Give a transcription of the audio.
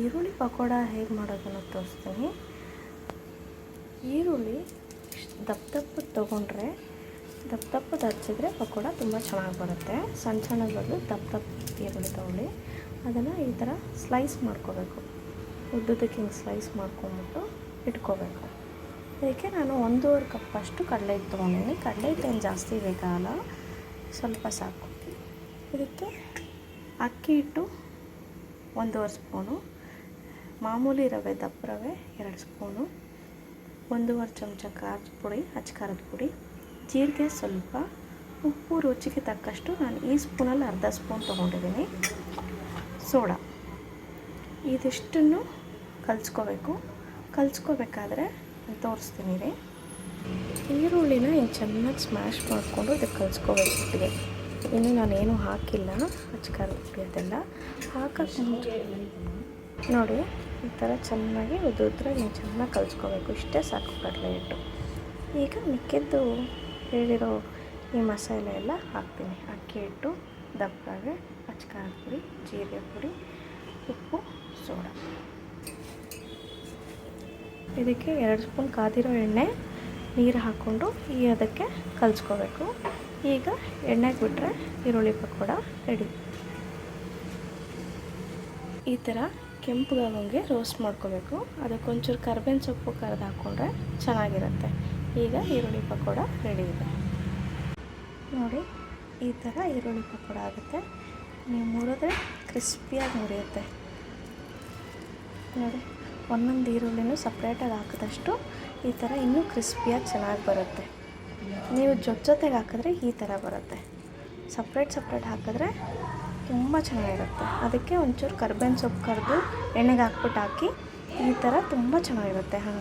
ಈರುಳ್ಳಿ ಪಕೋಡ ಹೇಗೆ ಮಾಡೋದನ್ನು ತೋರಿಸ್ತೀನಿ. ಈರುಳ್ಳಿ ದಪ್ಪ ದಪ್ಪ ತೊಗೊಂಡ್ರೆ, ದಪ್ಪ ದಪ್ಪದ ಹಚ್ಚಿದ್ರೆ ಪಕೋಡ ತುಂಬ ಚೆನ್ನಾಗಿ ಬರುತ್ತೆ. ಸಣ್ಣ ಸಣ್ಣ ಬದಲು ದಪ್ಪ ದಪ್ಪ ಈರುಳ್ಳಿ ತೊಗೊಳ್ಳಿ. ಅದನ್ನು ಈ ಥರ ಸ್ಲೈಸ್ ಮಾಡ್ಕೋಬೇಕು. ಉದ್ದುದಕ್ಕೆ ಹಿಂಗೆ ಸ್ಲೈಸ್ ಮಾಡ್ಕೊಂಬಿಟ್ಟು ಇಟ್ಕೋಬೇಕು. ಅದಕ್ಕೆ ನಾನು ಒಂದೂವರೆ ಕಪ್ಪಷ್ಟು ಕಡಲೆ ಹಿಟ್ಟು ತೊಗೊಂಡಿದ್ದೀನಿ. ಕಡಲೆ ಹಿಟ್ಟು ಏನು ಜಾಸ್ತಿ ಬೇಕಾಗಲ್ಲ, ಸ್ವಲ್ಪ ಸಾಕು. ಇದಕ್ಕೆ ಅಕ್ಕಿ ಹಿಟ್ಟು ಒಂದೂವರೆ ಸ್ಪೂನು. ಮಾಮೂಲಿ ರವೆ ದಪ್ಪ ರವೆ ಎರಡು ಸ್ಪೂನು. ಒಂದೂವರೆ ಚಮಚ ಖಾರದ ಪುಡಿ ಅಚ್ಚ ಖಾರದ ಪುಡಿ. ಜೀರಿಗೆ ಸ್ವಲ್ಪ. ಉಪ್ಪು ರುಚಿಗೆ ತಕ್ಕಷ್ಟು ನಾನು ಈ ಸ್ಪೂನಲ್ಲಿ ಅರ್ಧ ಸ್ಪೂನ್ ತೊಗೊಂಡಿದ್ದೀನಿ. ಸೋಡಾ. ಇದಿಷ್ಟನ್ನು ಕಲಿಸ್ಕೋಬೇಕು. ಕಲಿಸ್ಕೋಬೇಕಾದ್ರೆ ತೋರಿಸ್ತೀನಿ ರೀ. ಈರುಳ್ಳಿನ ಇನ್ನು ಚೆನ್ನಾಗಿ ಸ್ಮ್ಯಾಶ್ ಮಾಡಿಕೊಂಡು ಅದಕ್ಕೆ ಕಲಿಸ್ಕೋಬೇಕು ಒಟ್ಟಿಗೆ. ಇನ್ನು ನಾನೇನು ಹಾಕಿಲ್ಲ ಖಾರದ ಪುಡಿ ಅದೆಲ್ಲ. ಮುಂಚೆ ನೋಡಿ, ಈ ಥರ ಚೆನ್ನಾಗಿ ಉದುದ್ರೆ ನೀವು ಚೆನ್ನಾಗಿ ಕಲಿಸ್ಕೋಬೇಕು. ಇಷ್ಟೇ ಸಾಕು ಕಡಲೆ ಹಿಟ್ಟು. ಈಗ ಮಿಕ್ಕಿದ್ದು ಹೇಳಿರೋ ಈ ಮಸಾಲೆ ಎಲ್ಲ ಹಾಕ್ತೀನಿ. ಅಕ್ಕಿ ಹಿಟ್ಟು, ದಪ್ಪಗೆ ಖಾರದ ಪುಡಿ ಜೀರಿಗೆ ಪುಡಿ, ಉಪ್ಪು, ಸೋಡ. ಇದಕ್ಕೆ ಎರಡು ಸ್ಪೂನ್ ಕಾದಿರೋ ಎಣ್ಣೆ, ನೀರು ಹಾಕ್ಕೊಂಡು ಈ ಅದಕ್ಕೆ ಕಲಿಸ್ಕೋಬೇಕು. ಈಗ ಎಣ್ಣೆಗೆ ಬಿಟ್ಟರೆ ಈರುಳ್ಳಿ ಪಕೋಡ ರೆಡಿ. ಈ ಥರ ಕೆಂಪುಗಾಗಂಗೆ ರೋಸ್ಟ್ ಮಾಡ್ಕೋಬೇಕು. ಅದಕ್ಕೊಂಚೂರು ಕರ್ಬೇವಿನ ಸೊಪ್ಪು ಕರೆದು ಹಾಕ್ಕೊಂಡ್ರೆ ಚೆನ್ನಾಗಿರುತ್ತೆ. ಈಗ ಈರುಳ್ಳಿ ಪಕೋಡ ರೆಡಿ ಇದೆ. ನೋಡಿ, ಈ ಥರ ಈರುಳ್ಳಿ ಪಕೋಡ ಆಗುತ್ತೆ. ನೀವು ಮುರಿದ್ರೆ ಕ್ರಿಸ್ಪಿಯಾಗಿ ಮುರಿಯುತ್ತೆ. ನೋಡಿ, ಒಂದೊಂದು ಈರುಳ್ಳಿನೂ ಸಪ್ರೇಟಾಗಿ ಹಾಕಿದಷ್ಟು ಈ ಥರ ಇನ್ನೂ ಕ್ರಿಸ್ಪಿಯಾಗಿ ಚೆನ್ನಾಗಿ ಬರುತ್ತೆ. ನೀವು ಜೊತೆ ಜೊತೆಗೆ ಹಾಕಿದ್ರೆ ಈ ಥರ ಬರುತ್ತೆ. ಸಪ್ರೇಟ್ ಸಪ್ರೇಟ್ ಹಾಕಿದ್ರೆ ತುಂಬ ಚೆನ್ನಾಗಿರುತ್ತೆ. ಅದಕ್ಕೆ ಒಂಚೂರು ಕರ್ಬೇವಿನ ಸೊಪ್ಪು ಕರೆದು ಎಣ್ಣೆಗೆ ಹಾಕ್ಬಿಟ್ಟು ಹಾಕಿ ಈ ಥರ ತುಂಬ ಚೆನ್ನಾಗಿರುತ್ತೆ ಹಾಂ